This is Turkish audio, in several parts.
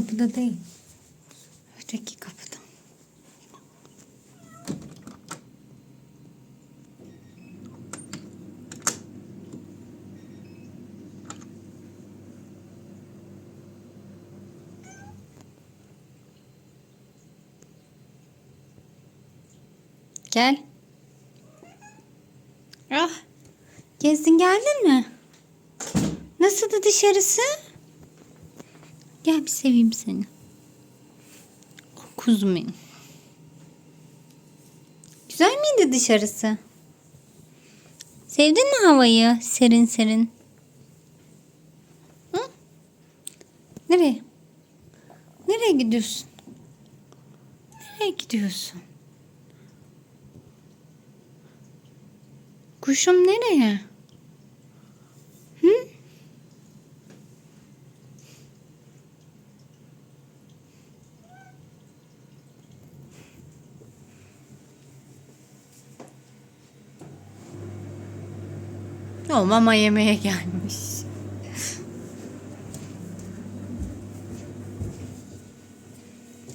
kapıda değil. Öteki kapıda. Gel. Ah. Gezdin geldin mi? Nasıldı dışarısı? Gel bir seveyim seni. Oh, Kuzum benim. Güzel miydi dışarısı? Sevdin mi havayı? Serin serin. Hı? Nereye? Nereye gidiyorsun? Nereye gidiyorsun? Kuşum nereye? O mama yemeye gelmiş.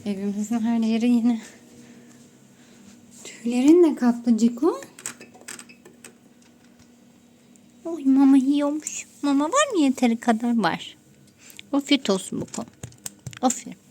Evimizin her yeri yine tüylerinle kaplı Ciko. Oy mama yiyormuş. Mama var mı yeteri kadar var. Afiyet olsun bu konu. Aferin.